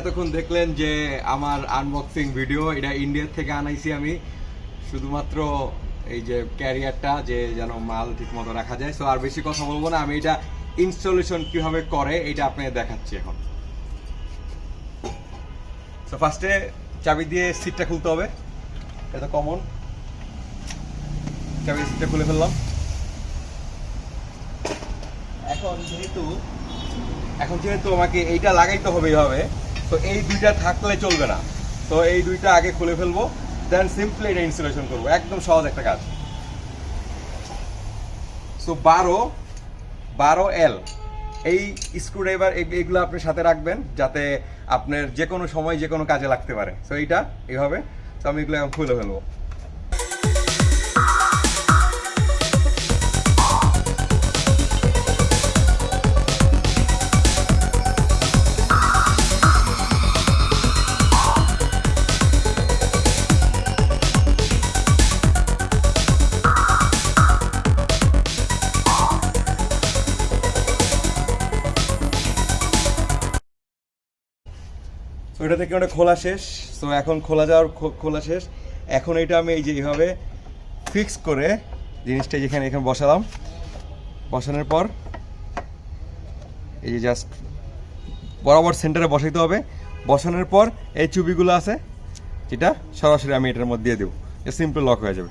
এতক্ষণ দেখলেন যে আমার আনবক্সিং ভিডিও এটা ইন্ডিয়া থেকে আনাইছি আমি। শুধুমাত্র এই যে ক্যারিয়ারটা যে যেন মাল ঠিক মতো রাখা যায়। সো আর বেশি কথা বলব না, আমি এটা ইনস্টলেশন কীভাবে করে, এটা আপনাকে দেখাচ্ছি এখন। সো ফার্স্টে চাবি দিয়ে সিটটা খুলতে হবে। এটা কমন চাবি সিটটা খুলে ফেললাম। এখন যেহেতু এখন যেহেতু আমাকে এইটা লাগাইতে হবে এইভাবে তো এই দুইটা থাকলে চলবে না। তো এই দুইটা আগে খুলে ফেলব দেন সিম্পলি এটা ইনস্টলেশন করব। একদম সহজ একটা কাজ। সো বারো বারো এল এই স্ক্রুড্রাইভার এগুলো আপনি সাথে রাখবেন যাতে আপনার যে কোনো সময় যে কোনো কাজে লাগতে পারে। সো এইটা, এইভাবে। তো আমি এগুলো এখন খুলে ফেলব। তো এটা থেকে ওটা খোলা শেষ। তো এখন খোলা যাওয়ার খোলা শেষ। এখন এটা আমি এই যে এইভাবে ফিক্স করে জিনিসটা যেখানে এখানে বসালাম। বসানোর পর এই যে জাস্ট বরাবর সেন্টারে বসাইতে হবে। বসানোর পর এই চুবিগুলো আছে, যেটা সরাসরি আমি এটার মধ্যে দিয়ে দেবো। সিম্পল লক হয়ে যাবে।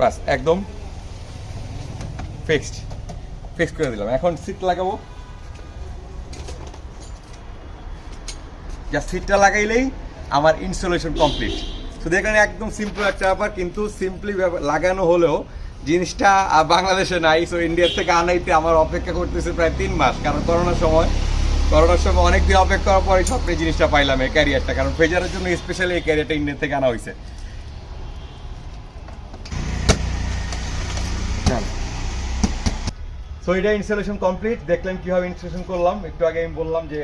বাস, একদম ফিক্সড ফিক্স করে দিলাম। এখন সিট লাগাবো। যা সিটটা লাগাইলেই আমার ইনস্টলেশন কমপ্লিট শুধু এখানে একদম সিম্পল একটা ব্যাপার, কিন্তু সিম্পলি লাগানো হলেও জিনিসটা বাংলাদেশে নাই সো ইন্ডিয়ার থেকে আনাইতে আমার অপেক্ষা করতেছে প্রায় তিন মাস, কারণ করোনার সময় করোনার সময় অনেক দিন অপেক্ষা করার পরে সব জিনিসটা পাইলাম এই ক্যারিয়ারটা কারণ ফেজারের জন্য স্পেশালি এই ক্যারিয়ারটা ইন্ডিয়া থেকে আনা হয়েছে সো এটা ইনস্টলেশন কমপ্লিট দেখলেন কীভাবে ইনস্টলেশন করলাম। একটু আগে আমি বললাম যে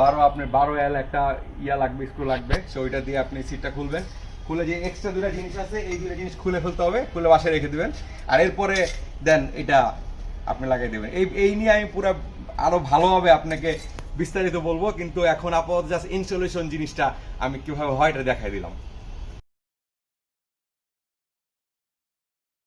বারো, আপনার বারো এল একটা ইয়া লাগবে স্ক্রু লাগবে। সো ওইটা দিয়ে আপনি সিটটা খুলবেন। খুলে যে এক্সট্রা দুটা জিনিস আছে, এই দুটা জিনিস খুলে ফেলতে হবে। খুলে বাসায় রেখে দেবেন। আর এরপরে দেন এটা আপনি লাগিয়ে দেবেন। এই এই নিয়ে আমি পুরো আরও ভালোভাবে আপনাকে বিস্তারিত বলব। কিন্তু এখন আপাতত জাস্ট ইনস্টলেশন জিনিসটা আমি কীভাবে হয়, এটা দেখাই দিলাম।